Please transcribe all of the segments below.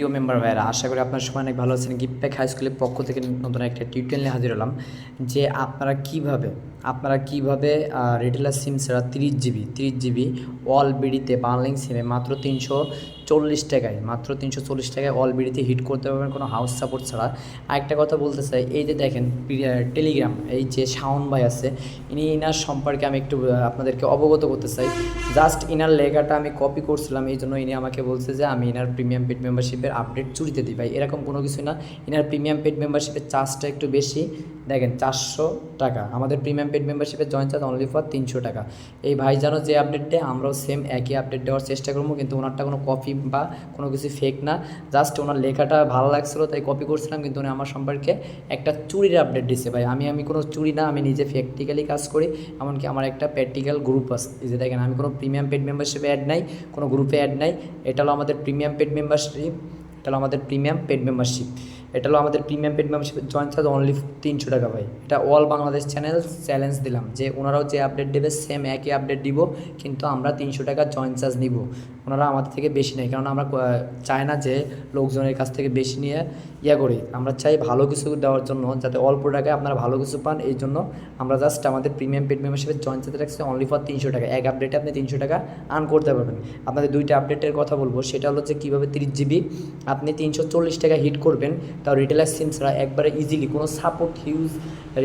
প্রিয় মেম্বার ভাইয়েরা, আশা করি আপনার সময় অনেক ভালো আছেন। গিফট প্যাক হাই স্কুলের পক্ষ থেকে নতুন একটা টিউটোরিয়াল নিয়ে হাজির হলাম যে আপনারা কীভাবে আপনারা কীভাবে রিটেলার সিম ছাড়া তিরিশ জিবি তিরিশ জিবি অল বিডিতে বাংলিং সিমে মাত্র তিনশো চল্লিশ টাকায়, মাত্র তিনশো চল্লিশ টাকায় অল বিডিতে হিট করতে পারবেন কোনো হাউস সাপোর্ট ছাড়া। আরেকটা কথা বলতে চাই, এই যে দেখেন টেলিগ্রাম এই যে শাওন ভাই আছে, ইনি ইনার সম্পর্কে আমি একটু আপনাদেরকে অবগত করতে চাই। জাস্ট ইনার লেখাটা আমি কপি করছিলাম, এই জন্য ইনি আমাকে বলছে যে আমি ইনার প্রিমিয়াম পেড মেম্বারশিপের আপডেট চুরিতে দিই ভাই এরকম কোনো কিছু না। এনার প্রিমিয়াম পেড মেম্বারশিপের চার্জটা একটু বেশি। দেখেন চারশো টাকা। আমাদের প্রিমিয়াম পেড মেম্বারশিপের জয়েন চার্জ অনলি ফর তিনশো টাকা। এই ভাই জানো যে আপডেট দেয়, আমরাও সেম একই আপডেট দেওয়ার চেষ্টা করব, কিন্তু ওনারটা কোনো কপি বা কোনো কিছু ফেক না। জাস্ট ওনার লেখাটা ভালো লাগছিল, তাই কপি করছিলাম, কিন্তু উনি আমার সম্পর্কে একটা চুরির আপডেট দিচ্ছে ভাই। আমি আমি কোনো চুরি না, আমি নিজে প্র্যাকটিক্যালি কাজ করি, এমনকি আমার একটা প্র্যাকটিক্যাল গ্রুপ আছে। যে দেখেন, আমি কোনো প্রিমিয়াম পেড মেম্বারশিপে অ্যাড নাই, কোনো গ্রুপে অ্যাড নাই। এটা হলো আমাদের প্রিমিয়াম পেড মেম্বারশিপ এটা হলো আমাদের প্রিমিয়াম পেড মেম্বারশিপ এটা হলো আমাদের প্রিমিয়াম পেড মেম্বারশিপের জয়েন চার্জ অনলি তিনশো টাকা ভাই। এটা অল বাংলাদেশ চ্যানেল চ্যালেঞ্জ দিলাম যে ওনারাও যে আপডেট দেবে সেম একই আপডেট দিব, কিন্তু আমরা তিনশো টাকা জয়েন চার্জ নিব। ওনারা আমাদের থেকে বেশি নেয় কারণ আমরা চাই না যে লোকজনের কাছ থেকে বেশি নিয়ে ইয়া করি। আমরা চাই ভালো কিছু দেওয়ার জন্য, যাতে অল্প টাকায় আপনারা ভালো কিছু পান। এই জন্য আমরা জাস্ট আমাদের প্রিমিয়াম পেড মেম্বারশিপের জয়েন চার্জ রাখছি অনলি ফর তিনশো টাকা। এক আপডেটে আপনি তিনশো টাকা আর্ন করতে পারবেন। আপনাদের দুইটা আপডেটের কথা বলব। সেটা হলো যে কীভাবে তিরিশ জিবি আপনি তিনশো চল্লিশ টাকা হিট করবেন। তাও রিটেলার সিম ছাড়া একবারে ইজিলি কোনো সাপোর্ট হিউজ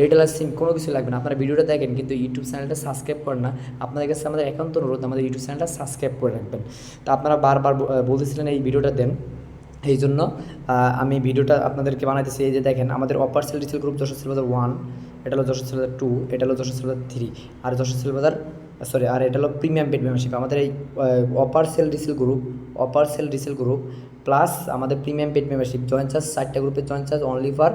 রিটেলার সিম কোনো কিছু লাগবে না। আপনারা ভিডিওটা দেখেন, কিন্তু ইউটিউব চ্যানেলটা সাবস্ক্রাইব করেন না। আপনাদের কাছে আমাদের একান্ত অনুরোধ, আমাদের ইউটিউব চ্যানেলটা সাবস্ক্রাইব করে রাখবেন। তা আপনারা বারবার বলতেছিলেন এই ভিডিওটা দেন। এই জন্য আমি ভিডিওটা আপনাদেরকে বানাইতেছি এই যে দেখেন, আমাদের offer sell resell group Jessore CellBazaar one এটা হলো যশোর সেলবাজার টু এটা হলো যশোর সেলবাজার থ্রি আর যশোর সেলবাজার সরি আর এটা হলো প্রিমিয়াম পেড মেম্বারশিপ আমাদের এই offer sell resell group offer sell resell group plus আমাদের premium paid membership join charge চারটা গ্রুপের জয়েন চার্জ অনলি ফর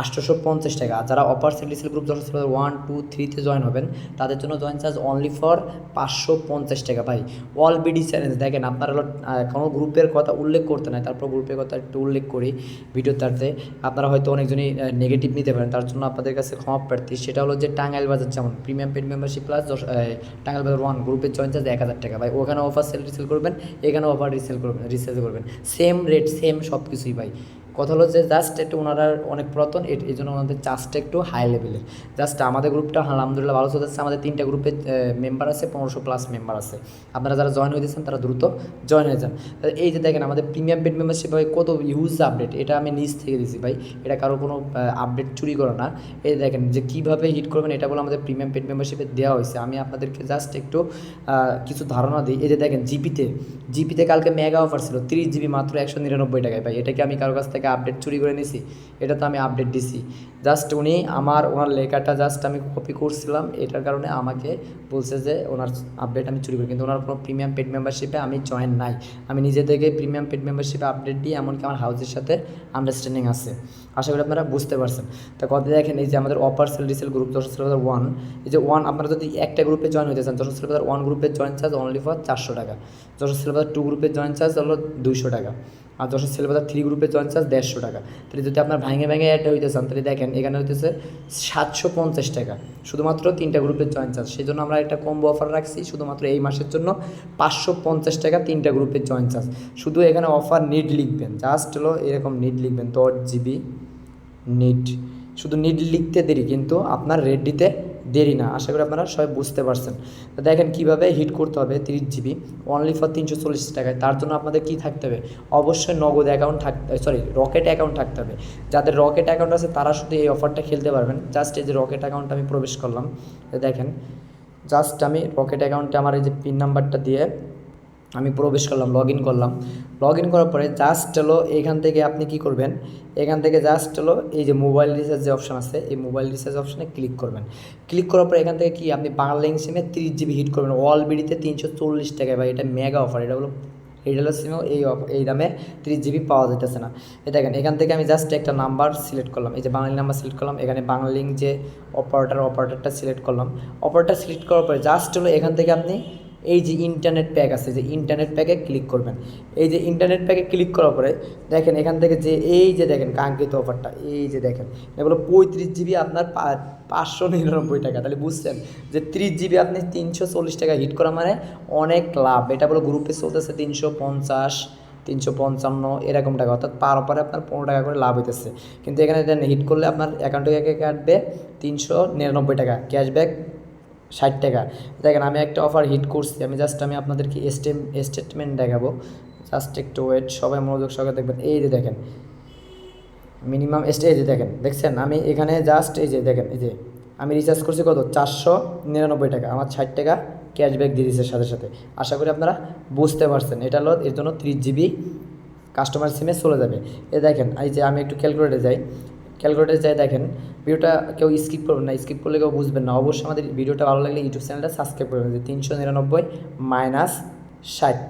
আটশোশো পঞ্চাশ টাকা যারা অপার সেল গ্রুপ যশোর সেলবাজার ওয়ান টু থ্রিতে জয়েন হবেন। তাদের জন্য জয়েন চার্জ অনলি ফর পাঁচশো পঞ্চাশ টাকা। ভাই অল বিডি চ্যালেঞ্জ দেখেন, আপনারা কোনো গ্রুপের কথা উল্লেখ করতে নাই, তারপর গ্রুপের কথা একটু উল্লেখ করি ভিডিওটাতে। আপনারা হয়তো অনেকজনই নেগেটিভ নিতে পারেন, তার জন্য আপনাদের কাছে ক্ষমা প্রার্থী। সেটা হলো যে টাঙ্গাইল বাজার যেমন প্রিমিয়াম পেড মেম্বারশিপ প্লাস দশ টাঙ্গাইল বাজার ওয়ান গ্রুপের জয়েন চার্জ এক হাজার টাকা। ভাই, ওখানে অফার সেল রিসেল করবেন, এখানে অফার রিসেল করবেন রিসেল করবেন। সেম রেট সেম সব কিছুই ভাই। কথা হলো যে জাস্ট একটু ওনারা অনেক পুরাতন এই জন্য ওনাদের চার্জটা একটু হাই লেভেলের জাস্ট আমাদের গ্রুপটা আলহামদুলিল্লাহ ভালো চলতেছে, আমাদের তিনটা গ্রুপে মেম্বার আছে, পনেরোশো প্লাস মেম্বার আছে। আপনারা যারা জয়েন হয়েছেন তারা দ্রুত জয়েন হয়ে যান। এই যে দেখেন, আমাদের প্রিমিয়াম পেড মেম্বারশিপ ভাই কত ইউজ আপডেট এটা আমি নিজ থেকে দিছি ভাই। এটা কারও কোনো আপডেট চুরি করে না। এই দেখেন, যে কীভাবে হিট করবেন, এটা বলে আমাদের প্রিমিয়াম পেড মেম্বারশিপে দেওয়া হয়েছে। আমি আপনাদেরকে জাস্ট একটু কিছু ধারণা দিই। এই যে দেখেন জিপিতে জিপিতে কালকে মেগা অফার ছিল, তিরিশ জিবি মাত্র একশো নিরানব্বই টাকায় ভাই। এটাকে আমি কারও কাছ থেকে আপডেট চুরি করে নিছি, এটা তো আমি আপডেট দিছি। জাস্ট উনি আমার, ওনার লেখাটা জাস্ট আমি কপি করছিলাম, এটার কারণে আমাকে বলছে যে ওনার আপডেট আমি চুরি করি। কিন্তু ওনার কোনো প্রিমিয়াম পেড মেম্বারশিপে আমি জয়েন নাই। আমি নিজে থেকে প্রিমিয়াম পেড মেম্বারশিপে আপডেট দিই, এমনকি আমার হাউসের সাথে আন্ডারস্ট্যান্ডিং আছে। আশা করি আপনারা বুঝতে পারছেন। তা কথা দেখেন, এই যে আমাদের offer sell resell group Jessore CellBazaar one এই যে ওয়ান আপনারা যদি একটা গ্রুপে জয়েন হতে চান, যশোর সেলবাজার ওয়ান গ্রুপের জয়েন চার্জ অনলি ফর চারশো টাকা। যশোর সেলবাজার টু গ্রুপের জয়েন চার্জ হলো দুইশো টাকা। আর যশোর সেলবাজার থ্রি গ্রুপের জয়েন চার্জ দেড়শো টাকা। তাহলে যদি আপনার ভাঙে ভাঙে অ্যাড হইতে চান, তাহলে দেখেন, এখানে হইতেছে সাতশো পঞ্চাশ টাকা। শুধুমাত্র তিনটা গ্রুপের জয়েন চার্জ সেই জন্য আমরা একটা কম্বো অফার রাখছি, শুধুমাত্র এই মাসের জন্য পাঁচশো পঞ্চাশ টাকা তিনটা গ্রুপের জয়েন চার্জ শুধু এখানে অফার নিড লিখবেন জাস্ট হলো এরকম নিড লিখবেন, দশ জিবি নিড শুধু নিট লিখতে দেরি, কিন্তু আপনার রেট দিতে দেরি না। আশা করি আপনারা সবাই বুঝতে পারছেন। তো দেখেন কীভাবে হিট করতে হবে তিরিশ জিবি অনলি ফর তিনশো চল্লিশ টাকায়। তার জন্য আপনাদের কি থাকতে হবে? অবশ্যই নগদ অ্যাকাউন্ট থাকতে সরি রকেট অ্যাকাউন্ট থাকতে হবে। যাদের রকেট অ্যাকাউন্ট আছে, তারা শুধু এই অফারটা খেলতে পারবেন। জাস্ট এই যে রকেট অ্যাকাউন্ট আমি প্রবেশ করলাম দেখেন জাস্ট আমি রকেট অ্যাকাউন্টে আমার এই যে পিন নাম্বারটা দিয়ে আমি প্রবেশ করলাম লগ ইন করলাম। লগ ইন করার পরে জাস্ট হলো এখান থেকে আপনি কি করবেন? এখান থেকে জাস্ট হলো এই যে মোবাইল রিচার্জ যে অপশন আছে, এই মোবাইল রিচার্জ অপশনে ক্লিক করবেন। ক্লিক করার পরে এখান থেকে কি, আপনি বাংলা সিমে তিরিশ জিবি হিট করবেন। অল বিডিতে তিনশো চল্লিশ টাকায় বা এটা মেগা অফার এটা হলো এয়ারটেল সিমেও এই এই দামে তিরিশ জিবি পাওয়া যাইতেছে না। এই দেখেন, এখান থেকে আমি জাস্ট একটা নাম্বার সিলেক্ট করলাম। এই যে বাঙালি নাম্বার সিলেক্ট করলাম, এখানে বাংলিং যে অপারেটার অপারেটারটা সিলেক্ট করলাম। অপারেটার সিলেক্ট করার পরে জাস্ট হলো এখান থেকে আপনি এই যে ইন্টারনেট প্যাক আছে, যে ইন্টারনেট প্যাকে ক্লিক করবেন। এই যে ইন্টারনেট প্যাকে ক্লিক করার পরে দেখেন এখান থেকে যে এই যে দেখেন কাঙ্ক্ষিত অফারটা এই যে দেখেন এগুলো পঁয়ত্রিশ জিবি আপনার পাঁচশো নিরানব্বই টাকা। তাহলে বুঝছেন যে ত্রিশ জিবি আপনি তিনশো চল্লিশ টাকা হিট করা মানে অনেক লাভ। এটা বলো গ্রুপে চলতেছে তিনশো পঞ্চাশ, তিনশো পঞ্চান্ন, এরকম টাকা। অর্থাৎ পার পরে আপনার পনেরো টাকা করে লাভ হইতেছে। কিন্তু এখানে হিট করলে আপনার অ্যাকাউন্ট থেকে কাটবে তিনশো নিরানব্বই টাকা। ক্যাশব্যাক ষাট টাকা। দেখেন, আমি একটা অফার হিট করছি। আমি জাস্ট আমি আপনাদেরকে স্টেম স্টেটমেন্ট দেখাবো। জাস্ট একটু ওয়েট সবাই মনোযোগ সহকারে দেখবেন। এই যে দেখেন মিনিমাম এই যে দেখেন, দেখছেন? আমি এখানে জাস্ট এই যে দেখেন, এই যে আমি রিচার্জ করছি কত? চারশো নিরানব্বই টাকা। আমার ষাট টাকা ক্যাশব্যাক দিয়ে দিচ্ছে সাথে সাথে। আশা করি আপনারা বুঝতে পারছেন। এটা হলো, এর জন্য ত্রিশ জিবি কাস্টমার সিমে চলে যাবে। এ দেখেন, এই যে আমি একটু ক্যালকুলেটে যাই। ক্যালকুলেটে যাই দেখেন, ভিডিওটা কেউ স্কিপ করবেন না স্কিপ করলে কেউ বুঝবেন না। অবশ্যই আমাদের ভিডিওটা ভালো লাগলে ইউটিউব চ্যানেলটা সাবস্ক্রাইব করবেন যে তিনশো নিরানব্বই মাইনাস ষাট।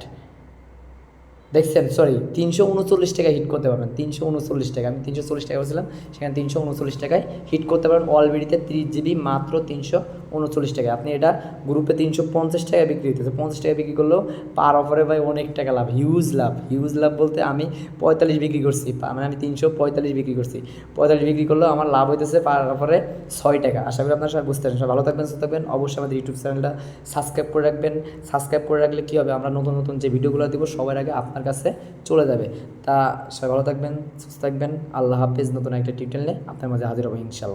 দেখছেন? সরি তিনশো উনচল্লিশ টাকায় হিট করতে পারবেন। তিনশো উনচল্লিশ টাকা আমি তিনশো চল্লিশ টাকা বলছিলাম, সেখানে তিনশো উনচল্লিশ টাকায় হিট করতে পারবেন। অলরেডিতে ত্রিশ জিবি মাত্র তিনশো উনচল্লিশ টাকা আপনি এটা গ্রুপে তিনশো পঞ্চাশ টাকায় বিক্রি হতেছে পঞ্চাশ টাকা বিক্রি করলেও পার অফারে ভাই অনেক টাকা লাভ হিউজ লাভ। হিউজ লাভ বলতে আমি পঁয়তাল্লিশ বিক্রি করছি মানে আমি তিনশো পঁয়তাল্লিশ বিক্রি করছি। পঁয়তাল্লিশ বিক্রি করলেও আমার লাভ হইতেছে পার অফারে ছয় টাকা। আশা করি আপনারা সবাই বুঝতে পারছেন। সবাই ভালো থাকবেন, সুস্থ থাকবেন। অবশ্যই আমাদের ইউটিউব চ্যানেলটা সাবস্ক্রাইব করে রাখবেন। সাবস্ক্রাইব করে রাখলে কী হবে? আমরা নতুন নতুন যে ভিডিওগুলো দিব, সবার আগে আপনার কাছে চলে যাবে। তা সবাই ভালো থাকবেন, সুস্থ থাকবেন। আল্লাহ হাফিজ। নতুন একটা টিউটোরিয়াল নিয়ে আপনার মাঝে হাজির হব ইনশাল্লাহ